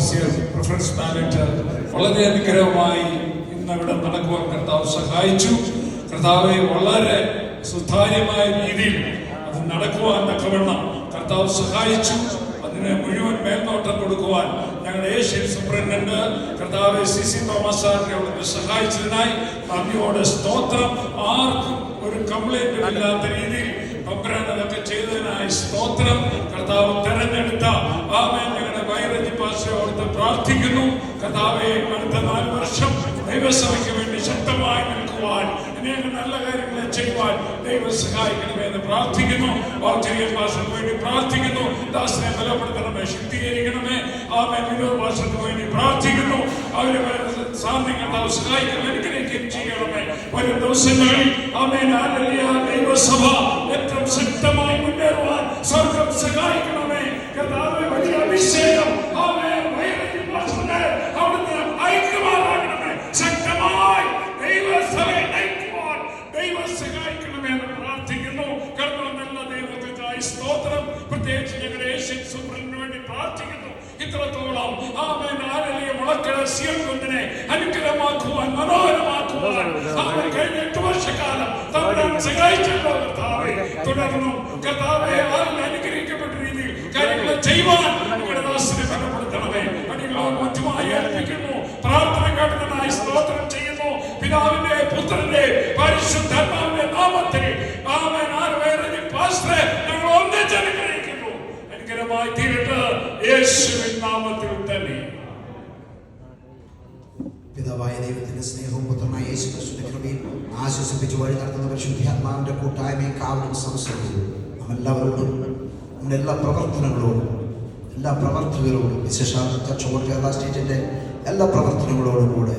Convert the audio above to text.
Overseer preference manager വളരെ അനുഗ്രഹമായി ഇന്ന് ഇവിടെ നടക്കുവാൻ കർത്താവ് സഹായിച്ചു. കർത്താവെ വളരെ സുതാര്യമായ രീതിയിൽ അത് നടക്കുവാൻ തക്കവണ്ണം കർത്താവ് സഹായിച്ചു. അതിന് മുഴുവൻ മേൽനോട്ടം കൊടുക്കുവാൻ ഞങ്ങളുടെ ഏഷ്യൻ സൂപ്രണ്ടന്റ് കർത്താവ് സി സി തോമസ് സാറിനെ അവിടുന്ന് സഹായിച്ചതിനായി നന്ദിയോടെ സ്തോത്രം. ആർക്കും ഒരു കംപ്ലൈന്റ് ഇല്ലാത്ത രീതിയിൽ തമ്പുരാൻ അതൊക്കെ ചെയ്തതിനായി സ്തോത്രം. കർത്താവ് തെരഞ്ഞെടുത്ത ആമേൻ. ഞങ്ങളുടെ വൈറജി പാസ്റ്റോടുത്ത് പ്രാർത്ഥിക്കുന്നു. കഥാവെ അടുത്ത നാല് വർഷം ദൈവസഭയ്ക്ക് വേണ്ടി ശക്തമായി നിൽക്കുവാൻ അനേക നല്ല കാര്യങ്ങളെ ചെയ്യുവാൻ ദൈവം സഹായിക്കണമേ എന്ന് പ്രാർത്ഥിക്കുന്നു. വാർത്തകൻ ഭാഷയ്ക്ക് വേണ്ടി പ്രാർത്ഥിക്കുന്നു. ദാസനെ ബലപ്പെടുത്തണമേ ശക്തീകരിക്കണമേ. ആമേൻ. വിനോദ ഭാഷയ്ക്ക് വേണ്ടി പ്രാർത്ഥിക്കുന്നു. അവരെ സാന്ത്യം കർത്താവ് സഹായിക്കണം അനുഗ്രഹിക്കുകയും ചെയ്യണമേ. വരും ദിവസങ്ങളിൽ ആമേൻ. ആലലിയ ദൈവസഭ ഏറ്റവും ശക്തമായി മുന്നേറുവാൻ സ്വർഗം സഹായിക്കണമേ. കർത്താവെ വലിയ അഭിഷേകം ആമേൻ വൈറജി പാസ്റ്ററിനെ അവിടുന്ന് ഐക്യമാറാകണമേ ശക്തമായി ദൈവസഭയെ നയിക്കുവാൻ ദൈവം സഹായിക്കണമേ എന്ന് പ്രാർത്ഥിക്കുന്നു കർത്താവ് നല്ല ദൈവത്തിനായി സ്തോത്രം. പ്രത്യേകിച്ച് ഞങ്ങളുടെ ഏഷ്യൻ സൂപ്രണ്ടിന് വേണ്ടി പ്രാർത്ഥിക്കുന്നു. ഇത്രത്തോളം. ആമേൻ. ആരലിയ മുളക്കര സിയൻ കുന്നിനെ അനുഗ്രഹമാക്കുവാൻ മനോഹരമാക്കുവാൻ. ആമേൻ. കഴിഞ്ഞ എട്ട് വർഷക്കാലം തമ്പുരാൻ സഹായിച്ചല്ലോ കർത്താവെ തുടർന്നു കർത്താവെ ആരിൽ അനുഗ്രഹിക്കപ്പെട്ട രീതിയിൽ കാര്യങ്ങൾ ചെയ്യുവാൻ നിങ്ങളുടെ ദാസിനെ ബലപ്പെടുത്തണമേ. അടികളോ മറ്റുമായി ഏൽപ്പിക്കുന്നു. പ്രാർത്ഥന കേട്ടതിനായി സ്തോത്രം ചെയ്യുന്നു. പിതാവിന്റെ പുത്രന്റെ പരിശുദ്ധാത്മാവിന്റെ തീരട്ട് യേശുവിൻ നാമത്തിൽ തന്നെ. പിതാവായ ദൈവത്തിന്റെ സ്നേഹവും പുത്രനായ യേശു ക്രിസ്തുവിന്റെ കൃപയും ആശ്വസിപ്പിച്ച് വഴി നടത്തുന്ന പരിശുദ്ധാത്മാവിന്റെ കൂട്ടായ്മയും കാവലും നാം എല്ലാവരോടും നമ്മുടെ എല്ലാ പ്രവർത്തനങ്ങളോടും എല്ലാ പ്രവർത്തകരോടും വിശേഷാൽ ചർച്ച കേരള സ്റ്റേറ്റിന്റെ എല്ലാ പ്രവർത്തനങ്ങളോടും കൂടെ